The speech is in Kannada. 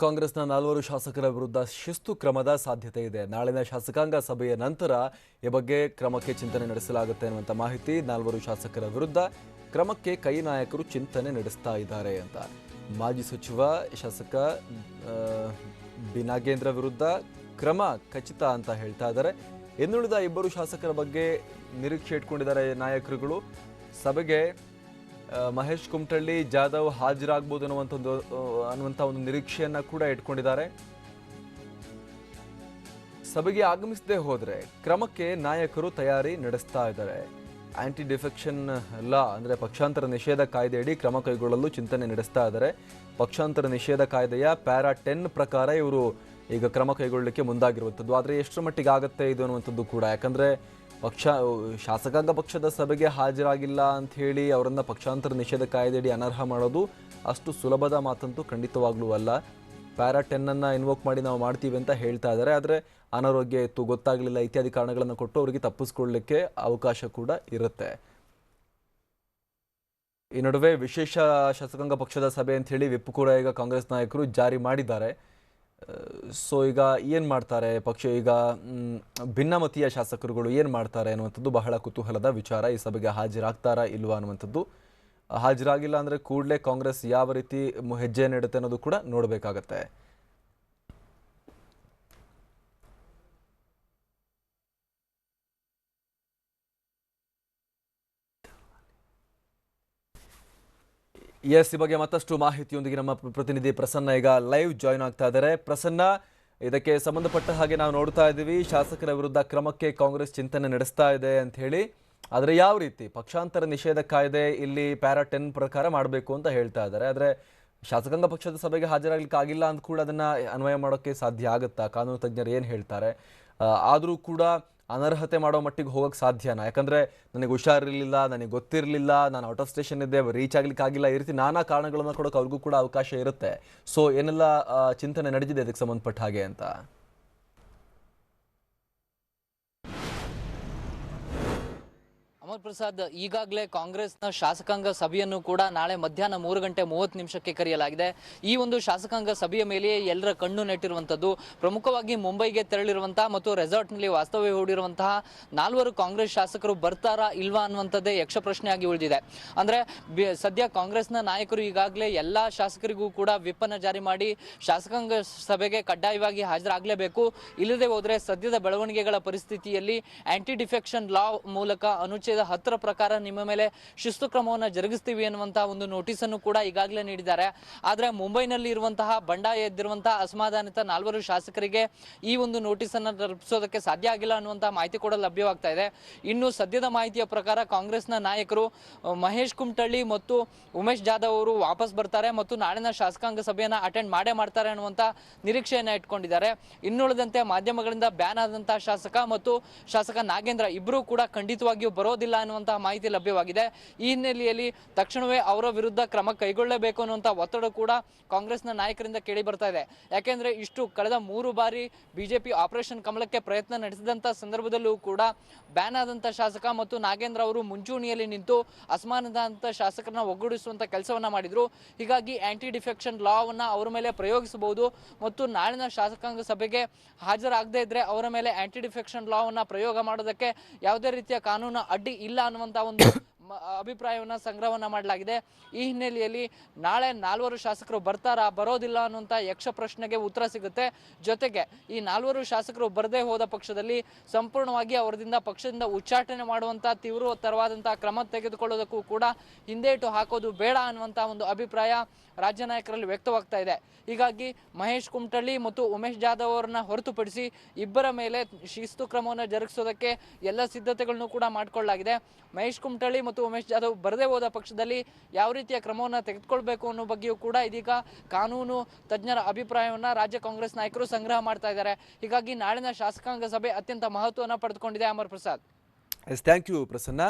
ಕಾಂಗ್ರೆಸ್ನ ನಾಲ್ವರು ಶಾಸಕರ ವಿರುದ್ಧ ಶಿಸ್ತು ಕ್ರಮದ ಸಾಧ್ಯತೆ ಇದೆ. ನಾಳಿನ ಶಾಸಕಾಂಗ ಸಭೆಯ ನಂತರ ಈ ಬಗ್ಗೆ ಕ್ರಮಕ್ಕೆ ಚಿಂತನೆ ನಡೆಸಲಾಗುತ್ತೆ ಅನ್ನುವಂಥ ಮಾಹಿತಿ ನಾಲ್ವರು ಶಾಸಕರ ವಿರುದ್ಧ ಕ್ರಮಕ್ಕೆ ಕೈ ನಾಯಕರು ಚಿಂತನೆ ನಡೆಸ್ತಾ ಇದ್ದಾರೆ ಅಂತ. ಮಾಜಿ ಸಚಿವ, ಶಾಸಕ ಬಿನಾಗೇಂದ್ರ ವಿರುದ್ಧ ಕ್ರಮ ಖಚಿತ ಅಂತ ಹೇಳ್ತಾ ಇದ್ದಾರೆ. ಇನ್ನುಳಿದ ಇಬ್ಬರು ಶಾಸಕರ ಬಗ್ಗೆ ನಿರೀಕ್ಷೆ ಇಟ್ಕೊಂಡಿದ್ದಾರೆ ನಾಯಕರುಗಳು. ಸಭೆಗೆ ಮಹೇಶ್ ಕುಮಟಳ್ಳಿ, ಜಾಧವ್ ಹಾಜರಾಗ್ಬೋದು ಅನ್ನುವಂಥ ಒಂದು ಅನ್ನುವಂಥ ಒಂದು ನಿರೀಕ್ಷೆಯನ್ನ ಕೂಡ ಇಟ್ಕೊಂಡಿದ್ದಾರೆ. ಸಭೆಗೆ ಆಗಮಿಸದೆ ಹೋದರೆ ಕ್ರಮಕ್ಕೆ ನಾಯಕರು ತಯಾರಿ ನಡೆಸ್ತಾ ಇದ್ದಾರೆ. ಆಂಟಿ ಡಿಫೆಕ್ಷನ್ ಲಾ ಅಂದರೆ ಪಕ್ಷಾಂತರ ನಿಷೇಧ ಕಾಯ್ದೆಯಡಿ ಕ್ರಮ ಕೈಗೊಳ್ಳಲು ಚಿಂತನೆ ನಡೆಸ್ತಾ ಇದ್ದಾರೆ. ಪಕ್ಷಾಂತರ ನಿಷೇಧ ಕಾಯ್ದೆಯ ಪ್ಯಾರಾ ಟೆನ್ ಪ್ರಕಾರ ಇವರು ಈಗ ಕ್ರಮ ಕೈಗೊಳ್ಳಲಿಕ್ಕೆ ಮುಂದಾಗಿರುವಂಥದ್ದು. ಆದರೆ ಎಷ್ಟರ ಮಟ್ಟಿಗೆ ಆಗುತ್ತೆ ಇದು ಅನ್ನುವಂಥದ್ದು ಕೂಡ. ಯಾಕಂದ್ರೆ ಪಕ್ಷ, ಶಾಸಕಾಂಗ ಪಕ್ಷದ ಸಭೆಗೆ ಹಾಜರಾಗಿಲ್ಲ ಅಂತ ಹೇಳಿ ಅವರನ್ನ ಪಕ್ಷಾಂತರ ನಿಷೇಧ ಕಾಯ್ದೆಯಡಿ ಅನರ್ಹ ಮಾಡೋದು ಅಷ್ಟು ಸುಲಭದ ಮಾತಂತೂ ಖಂಡಿತವಾಗ್ಲೂ ಅಲ್ಲ. ಪ್ಯಾರಾ ಅನ್ನ ಇನ್ವೋಕ್ ಮಾಡಿ ನಾವು ಮಾಡ್ತೀವಿ ಅಂತ ಹೇಳ್ತಾ ಇದ್ದಾರೆ. ಆದರೆ ಅನಾರೋಗ್ಯ ಇತ್ತು ಗೊತ್ತಾಗಲಿಲ್ಲ, ಇತ್ಯಾದಿ ಕಾರಣಗಳನ್ನು ಕೊಟ್ಟು ಅವರಿಗೆ ತಪ್ಪಿಸ್ಕೊಳ್ಳಲಿಕ್ಕೆ ಅವಕಾಶ ಕೂಡ ಇರುತ್ತೆ. ಈ ನಡುವೆ ವಿಶೇಷ ಶಾಸಕಾಂಗ ಪಕ್ಷದ ಸಭೆ ಅಂತ ಹೇಳಿ ವಿಪ್ ಕೂಡ ಈಗ ಕಾಂಗ್ರೆಸ್ ನಾಯಕರು ಜಾರಿ ಮಾಡಿದ್ದಾರೆ. ಸೊ ಈಗ ಏನು ಮಾಡ್ತಾರೆ? ಪಕ್ಷ ಈಗ ಭಿನ್ನಮತೀಯ ಶಾಸಕರುಗಳು ಏನು ಮಾಡ್ತಾರೆ ಅನ್ನುವಂಥದ್ದು ಬಹಳ ಕುತೂಹಲದ ವಿಚಾರ ಈ ಸಭೆಗೆ ಹಾಜರಾಗ್ತಾರಾ ಇಲ್ವಾ ಅನ್ನುವಂಥದ್ದು. ಹಾಜರಾಗಿಲ್ಲ ಅಂದರೆ ಕೂಡಲೇ ಕಾಂಗ್ರೆಸ್ ಯಾವ ರೀತಿ ಹೆಜ್ಜೆ ನೀಡುತ್ತೆ ಅನ್ನೋದು ಕೂಡ ನೋಡಬೇಕಾಗತ್ತೆ. ಎಸ್, ಈ ಬಗ್ಗೆ ಮತ್ತಷ್ಟು ಮಾಹಿತಿಯೊಂದಿಗೆ ನಮ್ಮ ಪ್ರತಿನಿಧಿ ಪ್ರಸನ್ನ ಈಗ ಲೈವ್ ಜಾಯ್ನ್ ಆಗ್ತಾ ಇದ್ದಾರೆ. ಪ್ರಸನ್ನ, ಇದಕ್ಕೆ ಸಂಬಂಧಪಟ್ಟ ಹಾಗೆ ನಾವು ನೋಡ್ತಾ ಇದ್ದೀವಿ. ಶಾಸಕರ ವಿರುದ್ಧ ಕ್ರಮಕ್ಕೆ ಕಾಂಗ್ರೆಸ್ ಚಿಂತನೆ ನಡೆಸ್ತಾ ಇದೆ ಅಂತ ಹೇಳಿ. ಆದರೆ ಯಾವ ರೀತಿ? ಪಕ್ಷಾಂತರ ನಿಷೇಧ ಕಾಯ್ದೆ ಇಲ್ಲಿ ಪ್ಯಾರಾ ಟೆನ್ ಪ್ರಕಾರ ಮಾಡಬೇಕು ಅಂತ ಹೇಳ್ತಾ ಇದ್ದಾರೆ. ಆದರೆ ಶಾಸಕಾಂಗ ಪಕ್ಷದ ಸಭೆಗೆ ಹಾಜರಾಗಲಿಕ್ಕೆ ಆಗಿಲ್ಲ ಅಂತ ಕೂಡ ಅದನ್ನ ಅನ್ವಯ ಮಾಡೋಕ್ಕೆ ಸಾಧ್ಯ ಆಗುತ್ತಾ? ಕಾನೂನು ತಜ್ಞರು ಏನು ಹೇಳ್ತಾರೆ? ಆದರೂ ಕೂಡ ಅನರ್ಹತೆ ಮಾಡೋ ಮಟ್ಟಿಗೆ ಹೋಗಕ್ಕೆ ಸಾಧ್ಯನಾ? ಯಾಕಂದರೆ ನನಗೆ ಹುಷಾರಿರಲಿಲ್ಲ, ನನಗೆ ಗೊತ್ತಿರಲಿಲ್ಲ, ನಾನು ಔಟ್ ಆಫ್ ಸ್ಟೇಷನ್ ಇದ್ದೆ ರೀಚ್ ಆಗ್ಲಿಕ್ಕೆ ಆಗಿಲ್ಲ, ಈ ರೀತಿ ನಾನಾ ಕಾರಣಗಳನ್ನು ಕೊಡೋಕೆ ಅವ್ರಿಗೂ ಕೂಡ ಅವಕಾಶ ಇರುತ್ತೆ. ಸೊ ಏನೆಲ್ಲ ಚಿಂತನೆ ನಡೆದಿದೆ ಅದಕ್ಕೆ ಸಂಬಂಧಪಟ್ಟ ಹಾಗೆ ಅಂತ? ಅಮರ್ ಪ್ರಸಾದ್, ಈಗಾಗಲೇ ಕಾಂಗ್ರೆಸ್ನ ಶಾಸಕಾಂಗ ಸಭೆಯನ್ನು ಕೂಡ ನಾಳೆ ಮಧ್ಯಾಹ್ನ ಮೂರು ಗಂಟೆ ಮೂವತ್ತು ನಿಮಿಷಕ್ಕೆ ಕರೆಯಲಾಗಿದೆ. ಈ ಒಂದು ಶಾಸಕಾಂಗ ಸಭೆಯ ಮೇಲೆಯೇ ಎಲ್ಲರ ಕಣ್ಣು ನೆಟ್ಟಿರುವಂಥದ್ದು. ಪ್ರಮುಖವಾಗಿ ಮುಂಬೈಗೆ ತೆರಳಿರುವಂತಹ ಮತ್ತು ರೆಸಾರ್ಟ್ನಲ್ಲಿ ವಾಸ್ತವ್ಯ ಹೂಡಿರುವಂತಹ ನಾಲ್ವರು ಕಾಂಗ್ರೆಸ್ ಶಾಸಕರು ಬರ್ತಾರಾ ಇಲ್ವಾ ಅನ್ನುವಂಥದ್ದೇ ಯಕ್ಷ ಪ್ರಶ್ನೆಯಾಗಿ ಉಳಿದಿದೆ. ಅಂದ್ರೆ ಸದ್ಯ ಕಾಂಗ್ರೆಸ್ನ ನಾಯಕರು ಈಗಾಗಲೇ ಎಲ್ಲ ಶಾಸಕರಿಗೂ ಕೂಡ ವಿಪ್ಪನ್ನು ಜಾರಿ ಮಾಡಿ ಶಾಸಕಾಂಗ ಸಭೆಗೆ ಕಡ್ಡಾಯವಾಗಿ ಹಾಜರಾಗಲೇಬೇಕು. ಇಲ್ಲದೆ ಹೋದರೆ ಸದ್ಯದ ಬೆಳವಣಿಗೆಗಳ ಪರಿಸ್ಥಿತಿಯಲ್ಲಿ ಆಂಟಿ ಡಿಫೆಕ್ಷನ್ ಲಾ ಮೂಲಕ ಅನುಚ್ಛೇದ ಹತ್ತರ ಪ್ರಕಾರ ನಿಮ್ಮ ಮೇಲೆ ಶಿಸ್ತು ಕ್ರಮವನ್ನು ಜರುಗಿಸ್ತೀವಿ ಅನ್ನುವಂತಹ ಒಂದು ನೋಟಿಸ್ ಅನ್ನು ಕೂಡ ಈಗಾಗಲೇ ನೀಡಿದ್ದಾರೆ. ಆದರೆ ಮುಂಬೈನಲ್ಲಿ ಇರುವಂತಹ ಬಂಡಾಯ ಎದ್ದಿರುವಂತಹ ಅಸಮಾಧಾನಿತ ನಾಲ್ವರು ಶಾಸಕರಿಗೆ ಈ ಒಂದು ನೋಟಿಸ್ ಅನ್ನು ತಲುಪಿಸೋದಕ್ಕೆ ಸಾಧ್ಯ ಆಗಿಲ್ಲ ಅನ್ನುವಂತಹ ಮಾಹಿತಿ ಕೂಡ ಲಭ್ಯವಾಗ್ತಾ ಇದೆ. ಇನ್ನು ಸದ್ಯದ ಮಾಹಿತಿಯ ಪ್ರಕಾರ ಕಾಂಗ್ರೆಸ್ನ ನಾಯಕರು ಮಹೇಶ್ ಕುಮಟಳ್ಳಿ ಮತ್ತು ಉಮೇಶ್ ಜಾಧವ್ ಅವರು ವಾಪಸ್ ಬರ್ತಾರೆ ಮತ್ತು ನಾಳಿನ ಶಾಸಕಾಂಗ ಸಭೆಯನ್ನು ಅಟೆಂಡ್ ಮಾಡೇ ಮಾಡ್ತಾರೆ ಅನ್ನುವಂತ ನಿರೀಕ್ಷೆಯನ್ನ ಇಟ್ಕೊಂಡಿದ್ದಾರೆ. ಇನ್ನುಳಿದಂತೆ ಮಾಧ್ಯಮಗಳಿಂದ ಬ್ಯಾನ್ ಆದಂತಹ ಶಾಸಕ ಮತ್ತು ಶಾಸಕ ನಾಗೇಂದ್ರ ಇಬ್ಬರೂ ಕೂಡ ಖಂಡಿತವಾಗಿಯೂ ಬರೋದಿಲ್ಲ. ಅನ್ನುವಂತಹ ಮಾಹಿತಿ ಲಭ್ಯವಾಗಿದೆ. ಈ ಹಿನ್ನೆಲೆಯಲ್ಲಿ ತಕ್ಷಣವೇ ಅವರ ವಿರುದ್ಧ ಕ್ರಮ ಕೈಗೊಳ್ಳಬೇಕು ಅನ್ನುವಂತಹ ಒತ್ತಡ ಕೂಡ ಕಾಂಗ್ರೆಸ್ನ ನಾಯಕರಿಂದ ಕೇಳಿ ಬರ್ತಾ ಇದೆ. ಯಾಕೆಂದ್ರೆ ಇಷ್ಟು ಕಳೆದ ಮೂರು ಬಾರಿ ಬಿಜೆಪಿ ಆಪರೇಷನ್ ಕಮಲಕ್ಕೆ ಪ್ರಯತ್ನ ನಡೆಸಿದಂತ ಸಂದರ್ಭದಲ್ಲೂ ಕೂಡ ಬ್ಯಾನ್ ಆದಂತ ಶಾಸಕ ಮತ್ತು ನಾಗೇಂದ್ರ ಅವರು ಮುಂಚೂಣಿಯಲ್ಲಿ ನಿಂತು ಅಸಮಾನದಂತ ಶಾಸಕರನ್ನ ಒಗ್ಗೂಡಿಸುವಂತ ಕೆಲಸವನ್ನ ಮಾಡಿದ್ರು. ಹೀಗಾಗಿ ಆಂಟಿ ಡಿಫೆಕ್ಷನ್ ಲಾವನ್ನ ಅವರ ಮೇಲೆ ಪ್ರಯೋಗಿಸಬಹುದು ಮತ್ತು ನಾಳಿನ ಶಾಸಕಾಂಗ ಸಭೆಗೆ ಹಾಜರಾಗದೇ ಇದ್ರೆ ಅವರ ಮೇಲೆ ಆಂಟಿ ಡಿಫೆಕ್ಷನ್ ಲಾವನ್ನ ಪ್ರಯೋಗ ಮಾಡೋದಕ್ಕೆ ಯಾವುದೇ ರೀತಿಯ ಕಾನೂನು ಅಡ್ಡಿ ಇಲ್ಲ ಅನ್ನುವಂತ ಒಂದು ಅಭಿಪ್ರಾಯವನ್ನ ಸಂಗ್ರಹವನ್ನ ಮಾಡಲಾಗಿದೆ. ಈ ಹಿನ್ನೆಲೆಯಲ್ಲಿ ನಾಳೆ ನಾಲ್ವರು ಶಾಸಕರು ಬರ್ತಾರಾ, ಬರೋದಿಲ್ಲ ಅನ್ನುವಂತ ಯಕ್ಷ ಪ್ರಶ್ನೆಗೆ ಉತ್ತರ ಸಿಗುತ್ತೆ. ಜೊತೆಗೆ ಈ ನಾಲ್ವರು ಶಾಸಕರು ಬರದೇ ಹೋದ ಪಕ್ಷದಲ್ಲಿ ಸಂಪೂರ್ಣವಾಗಿ ಅವರದಿಂದ ಪಕ್ಷದಿಂದ ಉಚ್ಚಾಟನೆ ಮಾಡುವಂತ ತೀವ್ರತರವಾದಂತಹ ಕ್ರಮ ತೆಗೆದುಕೊಳ್ಳೋದಕ್ಕೂ ಕೂಡ ಹಿಂದೇಟು ಹಾಕೋದು ಬೇಡ ಅನ್ನುವಂತ ಒಂದು ಅಭಿಪ್ರಾಯ ರಾಜ್ಯ ನಾಯಕರಲ್ಲಿ ವ್ಯಕ್ತವಾಗ್ತಾ ಇದೆ. ಹೀಗಾಗಿ ಮಹೇಶ್ ಕುಮಟಳ್ಳಿ ಮತ್ತು ಉಮೇಶ್ ಜಾಧವ್ ಅವರನ್ನ ಹೊರತುಪಡಿಸಿ ಇಬ್ಬರ ಮೇಲೆ ಶಿಸ್ತು ಕ್ರಮವನ್ನು ಜರುಗಿಸೋದಕ್ಕೆ ಎಲ್ಲ ಸಿದ್ಧತೆಗಳನ್ನು ಕೂಡ ಮಾಡಿಕೊಳ್ಳಲಾಗಿದೆ. ಮಹೇಶ್ ಕುಮಟಳ್ಳಿ ಮತ್ತು ಉಮೇಶ್ ಜಾಧವ್ ಬರದೇ ಹೋದ ಪಕ್ಷದಲ್ಲಿ ಯಾವ ರೀತಿಯ ಕ್ರಮವನ್ನು ತೆಗೆದುಕೊಳ್ಬೇಕು ಅನ್ನೋ ಬಗ್ಗೆಯೂ ಕೂಡ ಇದೀಗ ಕಾನೂನು ತಜ್ಞರ ಅಭಿಪ್ರಾಯವನ್ನ ರಾಜ್ಯ ಕಾಂಗ್ರೆಸ್ ನಾಯಕರು ಸಂಗ್ರಹ ಮಾಡ್ತಾ ಇದ್ದಾರೆ. ಹೀಗಾಗಿ ನಾಳಿನ ಶಾಸಕಾಂಗ ಸಭೆ ಅತ್ಯಂತ ಮಹತ್ವವನ್ನು ಪಡೆದುಕೊಂಡಿದೆ Amar Prasad. Yes thank you Prasanna.